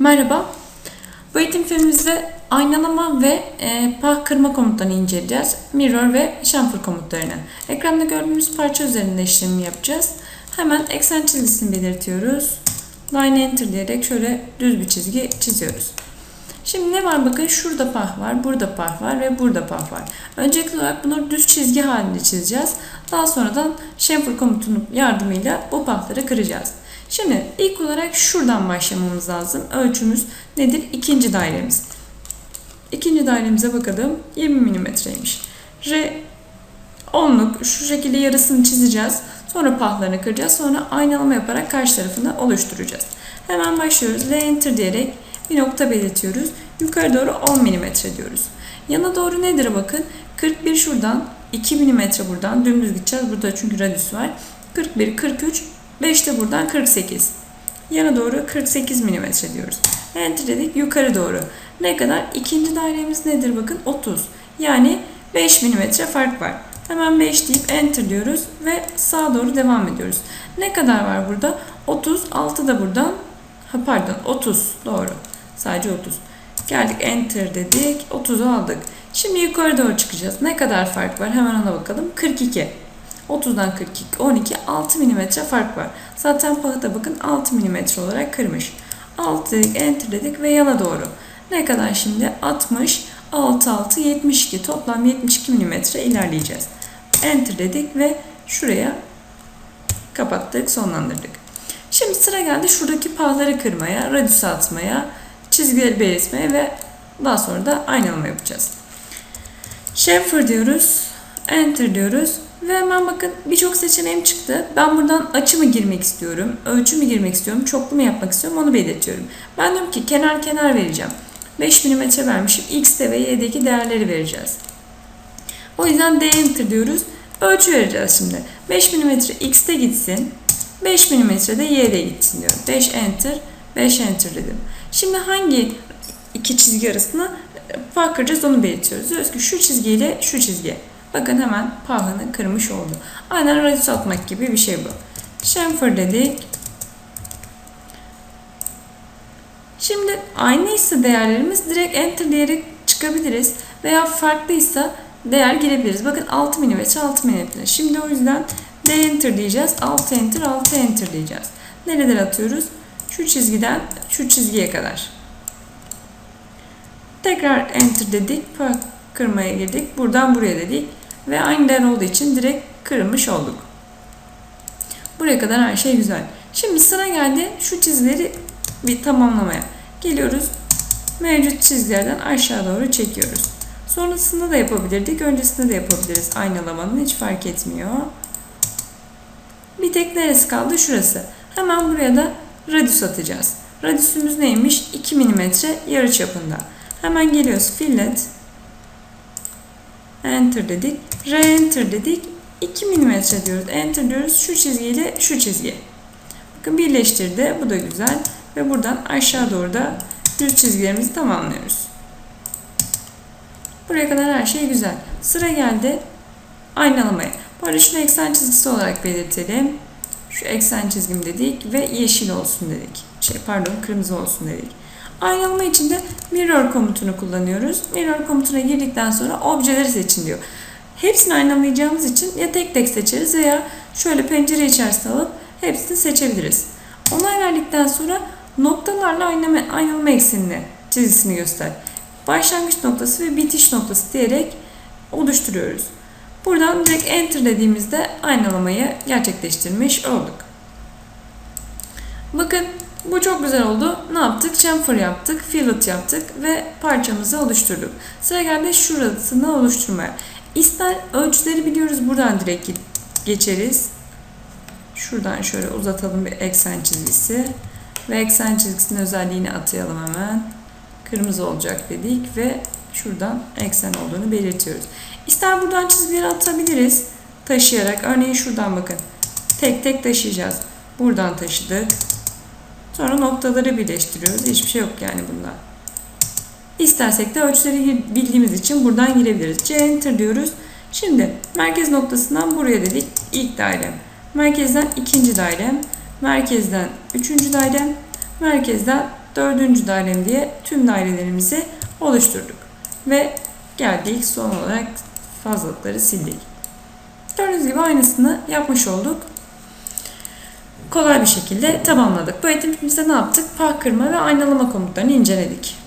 Merhaba. Bu eğitim filmimizde aynalama ve e, pah kırma komutlarını inceleyeceğiz. Mirror ve chamfer komutlarını. Ekranda gördüğümüz parça üzerinde işlemi yapacağız. Hemen eksen çizgisini belirtiyoruz. Line enter diyerek şöyle düz bir çizgi çiziyoruz. Şimdi ne var bakın şurada pah var, burada pah var ve burada pah var. Öncelikli olarak bunları düz çizgi halinde çizeceğiz. Daha sonradan chamfer komutunun yardımıyla bu pahları kıracağız. Şimdi ilk olarak şuradan başlamamız lazım. Ölçümüz nedir? İkinci dairemiz. İkinci dairemize bakalım. 20 milimetreymiş. R 10'luk şu şekilde yarısını çizeceğiz. Sonra pahlarını kıracağız. Sonra aynalama yaparak karşı tarafını oluşturacağız. Hemen başlıyoruz. L enter diyerek bir nokta belirtiyoruz. Yukarı doğru 10 mm diyoruz. Yana doğru nedir bakın. 41 şuradan, 2 mm buradan dümdüz gideceğiz. Burada çünkü radius var. 41, 43, 5 de buradan 48. Yana doğru 48 mm diyoruz. Enter dedik yukarı doğru. Ne kadar? İkinci dairemiz nedir bakın 30. Yani 5 mm fark var. Hemen 5 deyip enter diyoruz ve sağa doğru devam ediyoruz. Ne kadar var burada? 30, 6 da buradan. Ha pardon 30 doğru. Sadece 30. Geldik enter dedik. 30'u aldık. Şimdi yukarı doğru çıkacağız. Ne kadar fark var? Hemen ona bakalım. 42. 30'dan 42, 12, 6 mm fark var. Zaten pahıta bakın 6 mm olarak kırmış. 6 dedik, enter dedik ve yana doğru. Ne kadar şimdi? 60, 6, 6, 72. Toplam 72 mm ilerleyeceğiz. Enter dedik ve şuraya kapattık, sonlandırdık. Şimdi sıra geldi şuradaki pahları kırmaya, radius atmaya, çizgileri belirtmeye ve daha sonra da aynalama yapacağız. Chamfer diyoruz, enter diyoruz ve hemen bakın birçok seçeneğim çıktı. Ben buradan açı mı girmek istiyorum, ölçü mü girmek istiyorum, çoklu mu yapmak istiyorum onu belirtiyorum. Ben diyorum ki kenar kenar vereceğim. 5 mm vermişim. X'te ve Y'deki değerleri vereceğiz. O yüzden D enter diyoruz. Ölçü vereceğiz şimdi. 5 mm X'te gitsin. 5 mm de Y'de gitsin diyorum. 5 enter, 5 enter dedim. Şimdi hangi iki çizgi arasında fark kıracağız onu belirtiyoruz. Diyoruz ki şu çizgiyle şu çizgi. Bakın hemen pahını kırmış oldu. Aynen radius atmak gibi bir şey bu. Chamfer dedik. Şimdi aynıysa değerlerimiz direkt enter diyerek çıkabiliriz. Veya farklıysa değer girebiliriz. Bakın 6 mm 6 mm. Şimdi o yüzden D enter diyeceğiz. 6 enter 6 enter diyeceğiz. Nereden atıyoruz? Şu çizgiden şu çizgiye kadar. Tekrar enter dedik. Kırmaya girdik. Buradan buraya dedik. Ve aynı değer olduğu için direkt kırmış olduk. Buraya kadar her şey güzel. Şimdi sıra geldi şu çizgileri bir tamamlamaya. Geliyoruz. Mevcut çizgilerden aşağı doğru çekiyoruz. Sonrasında da yapabilirdik. Öncesinde de yapabiliriz. Aynalamanın hiç fark etmiyor. Bir tek neresi kaldı? Şurası. Hemen buraya da radius atacağız. Radiusümüz neymiş? 2 mm yarı çapında. Hemen geliyoruz. Fillet. Enter dedik. Re-enter dedik. 2 mm diyoruz. Enter diyoruz. Şu çizgiyle şu çizgi. Bakın birleştirdi. Bu da güzel. Ve buradan aşağı doğru da düz çizgilerimizi tamamlıyoruz. Buraya kadar her şey güzel. Sıra geldi aynalamaya. Bu arada şunu eksen çizgisi olarak belirtelim. Şu eksen çizgim dedik ve yeşil olsun dedik. Şey pardon kırmızı olsun dedik. Aynalama için de mirror komutunu kullanıyoruz. Mirror komutuna girdikten sonra objeleri seçin diyor. Hepsini aynalayacağımız için ya tek tek seçeriz veya şöyle pencere içerisine alıp hepsini seçebiliriz. Onay verdikten sonra noktalarla aynalama, aynalama eksenini çizgisini göster. Başlangıç noktası ve bitiş noktası diyerek oluşturuyoruz. Buradan direkt enter dediğimizde aynalamayı gerçekleştirmiş olduk. Bakın bu çok güzel oldu. Ne yaptık? Chamfer yaptık, fillet yaptık ve parçamızı oluşturduk. Sıra geldi şurasını oluşturmaya. İster ölçüleri biliyoruz buradan direkt geçeriz. Şuradan şöyle uzatalım bir eksen çizgisi. Ve eksen çizgisinin özelliğini atayalım hemen. Kırmızı olacak dedik ve şuradan eksen olduğunu belirtiyoruz. İster buradan çizgileri atabiliriz. Taşıyarak. Örneğin şuradan bakın. Tek tek taşıyacağız. Buradan taşıdık. Sonra noktaları birleştiriyoruz. Hiçbir şey yok yani bunda. İstersek de ölçüleri bildiğimiz için buradan girebiliriz. C enter diyoruz. Şimdi merkez noktasından buraya dedik. İlk dairem. Merkezden ikinci dairem. Merkezden üçüncü dairem. Merkezden dördüncü dairem diye tüm dairelerimizi oluşturduk. Ve geldik son olarak fazlalıkları sildik. Gördüğünüz gibi aynısını yapmış olduk. Kolay bir şekilde tamamladık. Bu eğitimimizde ne yaptık? Pağ kırma ve aynalama komutlarını inceledik.